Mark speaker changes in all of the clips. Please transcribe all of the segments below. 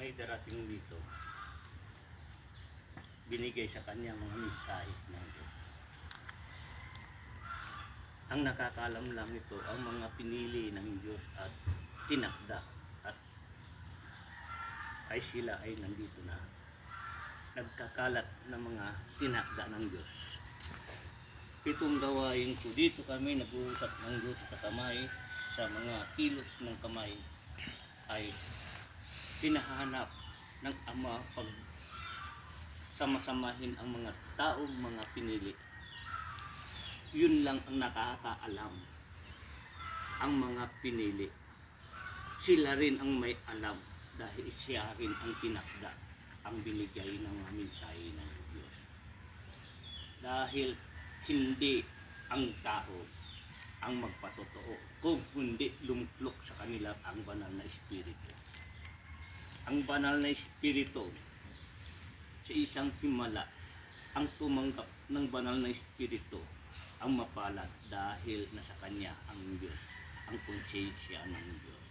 Speaker 1: may darating dito, binigay sa kanya mga mensahe ng Diyos. Ang nakakalam lang ito, ang mga pinili ng Diyos at tinakda at ay sila ay nandito na nagkakalat ng mga tinakda ng Diyos. Pitong gawain ko dito kami nag-uusap ng Diyos sa kamay sa mga kilos ng kamay ay pinahanap ng Ama pag sama-samahin ang mga taong mga pinili. Yun lang ang nakakaalam. Ang mga pinili. Sila rin ang may alam dahil siya rin ang tinakda ang binigay ng mensahe ng Diyos. Dahil hindi ang tao ang magpatotoo kung hindi lumplok sa kanila ang banal na espiritu. Ang banal na espiritu sa isang himala ang tumanggap ng banal na espiritu ang mapalad dahil nasa kanya ang Diyos, ang konsensya ng Diyos.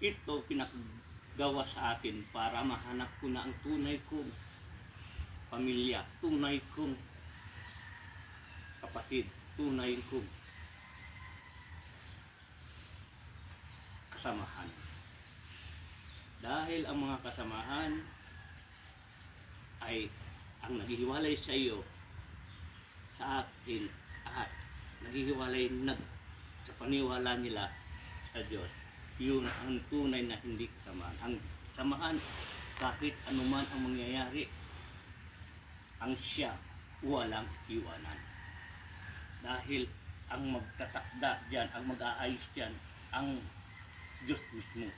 Speaker 1: Ito pinakagawa sa akin para mahanap ko na ang tunay kong pamilya, tunay kong kapatid, tunay kong kasamahan. Dahil ang mga kasamahan ay ang naghihiwalay sa iyo sa akin at naghihiwalay nag sa paniwala nila sa Diyos. Yun ang tunay na hindi kasamahan. Ang samahan kahit anuman ang mangyayari ang siya walang iwanan. Dahil ang magtatakda diyan, ang mag-aayos diyan, ang Diyos mismo.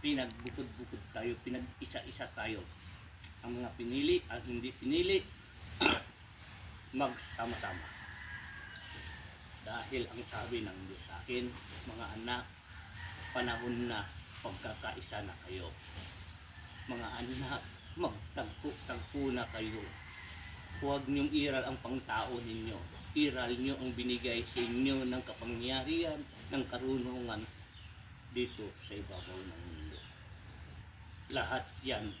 Speaker 1: Pinagbukod-bukod tayo, pinag-isa-isa tayo. Ang mga pinili, ang hindi pinili, magsama-sama. Dahil ang sabi ng Diyos sa akin, mga anak, panahon na pagkakaisa na kayo. Mga anak, magtagpo-tagpo na kayo. Huwag niyong iral ang pangtao ninyo. Iral niyo ang binigay sa inyo ng kapangyarihan, ng karunungan dito sa ibabaw ng mundo. Lahat yan,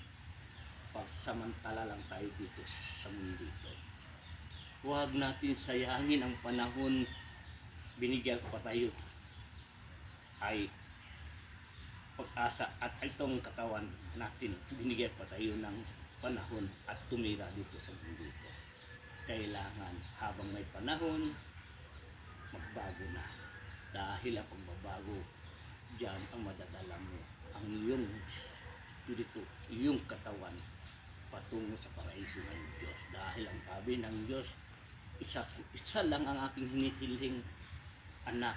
Speaker 1: pagsamantala lang tayo dito sa mundo ito. Huwag natin sayangin ang panahon binigyan pa tayo ay pag-asa at itong katawan natin binigyan pa tayo ng panahon at tumira dito sa mundo ito. Kailangan habang may panahon, magbago na. Dahil ang pagbabago, diyan ang madadala mo. Ang iyong spirito, iyong katawan, patungo sa paraiso ng Diyos. Dahil ang sabi ng Diyos, isa, isa lang ang aking hinihiling, anak,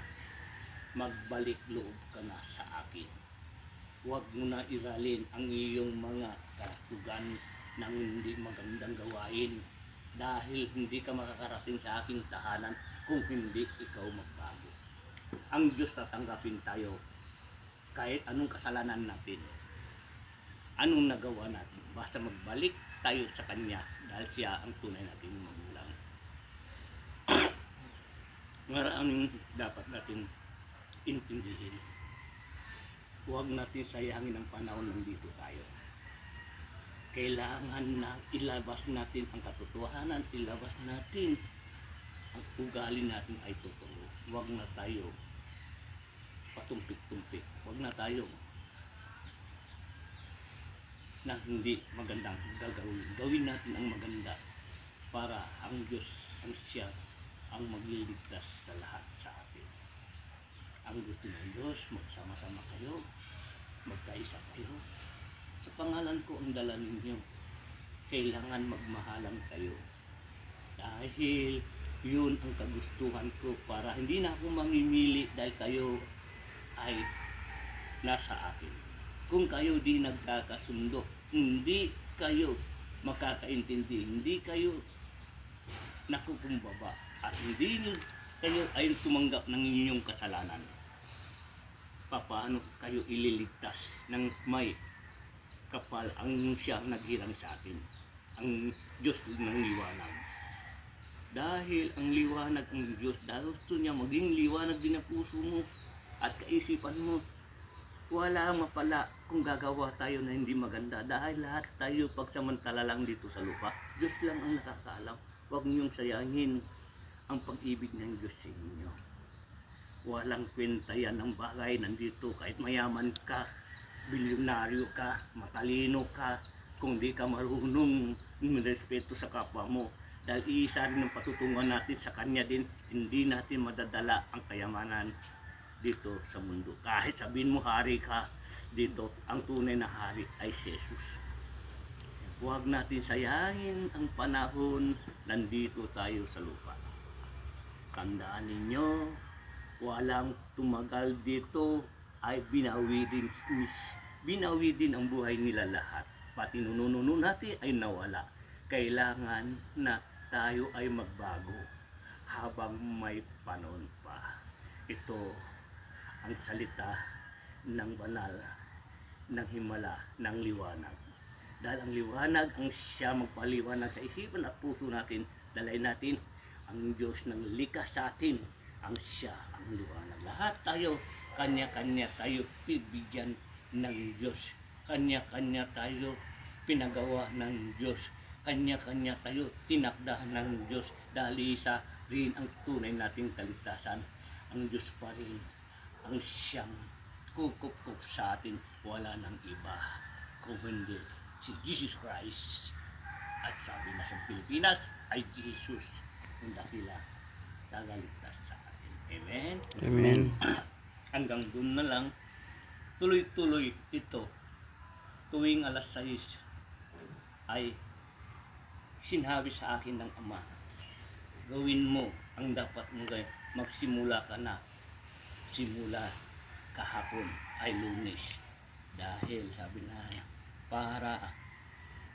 Speaker 1: magbalik loob ka na sa akin. Huwag mo na iralin ang iyong mga karatugan ng hindi magandang gawain dahil hindi ka makakarating sa aking tahanan kung hindi ikaw magbago. Ang Diyos tatanggapin tayo kahit anong kasalanan natin. Anong nagawa natin? Basta magbalik tayo sa Kanya dahil siya ang tunay nating magulang. Maraming dapat natin intindihin. Huwag natin sayangin ang panahon nandito tayo. Kailangan na ilabas natin ang katotohanan, ilabas natin ang ugali natin ay totoo. Huwag na tayo patumpik-tumpik. Huwag na tayo na hindi magandang gagawin. Gawin natin ang maganda para ang Diyos, ang siya, ang magliligtas sa lahat sa atin. Ang gusto ng Diyos, magsama-sama kayo, magkaisa kayo. Sa pangalan ko ang dala ninyo, kailangan magmahalan kayo. Dahil yun ang kagustuhan ko para hindi na ako mamimili dahil kayo ay nasa akin. Kung kayo di nagkakasundo, hindi kayo makakaintindi, hindi kayo nakukumbaba at hindi kayo ay tumanggap ng inyong kasalanan. Paano kayo ililigtas ng may kapal ang siyang naghirang sa atin, ang Diyos ng liwanag. Dahil ang liwanag ng Diyos, dahil gusto niya maging liwanag din ang puso mo at kaisipan mo. wala mapala kung gagawa tayo na hindi maganda dahil lahat tayo pagsamantala lang dito sa lupa. Diyos lang ang nakakaalam. Huwag niyong sayangin ang pag-ibig ng Diyos sa inyo. Walang kwenta yan ang bagay nandito kahit mayaman ka, bilyonaryo ka, matalino ka, kung di ka marunong respeto sa kapwa mo. Dahil isa rin ang patutungan natin sa Kanya din, hindi natin madadala ang kayamanan dito sa mundo. Kahit sabihin mo hari ka, dito ang tunay na hari ay si Jesus. Huwag natin sayangin ang panahon nandito tayo sa lupa. Tandaan ninyo, walang tumagal dito ay binawi din, binawi din ang buhay nila lahat. Pati nunununo natin ay nawala. Kailangan na tayo ay magbago habang may panahon pa. Ito ang salita ng banal, ng himala, ng liwanag. Dahil ang liwanag ang siya magpaliwanag sa isipan at puso natin, dalay natin ang Diyos ng likas sa atin, ang siya ang liwanag. Lahat tayo, kanya-kanya tayo bibigyan ng Diyos. Kanya-kanya tayo pinagawa ng Diyos. Kanya-kanya tayo tinakda ng Diyos dahil isa rin ang tunay nating kaligtasan. Ang Diyos pa rin ang siyang kukupkup sa atin. Wala nang iba kung hindi si Jesus Christ. At sabi na sa Pilipinas ay Jesus ang dakila nagaligtas sa atin. Amen?
Speaker 2: Amen.
Speaker 1: Hanggang doon na lang, tuloy-tuloy ito. Tuwing alas 6 ay sinabi sa akin ng Ama, gawin mo ang dapat mo gawin. Magsimula ka na. Simula kahapon ay lunes. Dahil sabi na para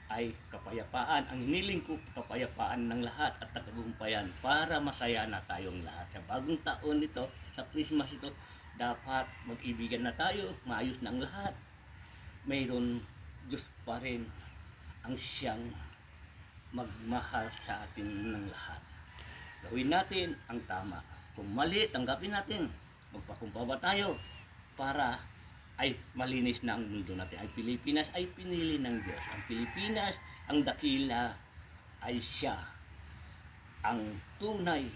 Speaker 1: ay kapayapaan. Ang hiniling ko, kapayapaan ng lahat at katagumpayan para masaya na tayong lahat. Sa bagong taon ito, sa Christmas ito, dapat mag-ibigan na tayo, maayos ang lahat. Mayroon Diyos pa rin ang siyang magmahal sa atin ng lahat. Gawin natin ang tama. Kung mali, tanggapin natin. Magpakumbaba tayo para ay malinis na ang mundo natin. Ang Pilipinas ay pinili ng Diyos. Ang Pilipinas, ang dakila ay siya. Ang tunay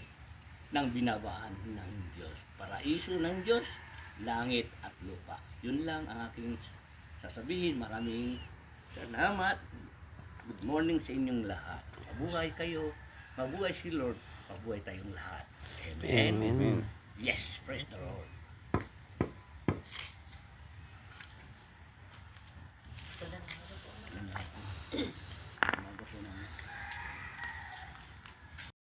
Speaker 1: ng binabahan ng Diyos. Paraiso ng Diyos, langit at lupa. Yun lang ang aking sasabihin. Maraming salamat. Good morning sa inyong lahat. Mabuhay kayo. Mabuhay si Lord. Mabuhay tayong lahat. Amen.
Speaker 2: Amen.
Speaker 1: Yes, praise the Lord.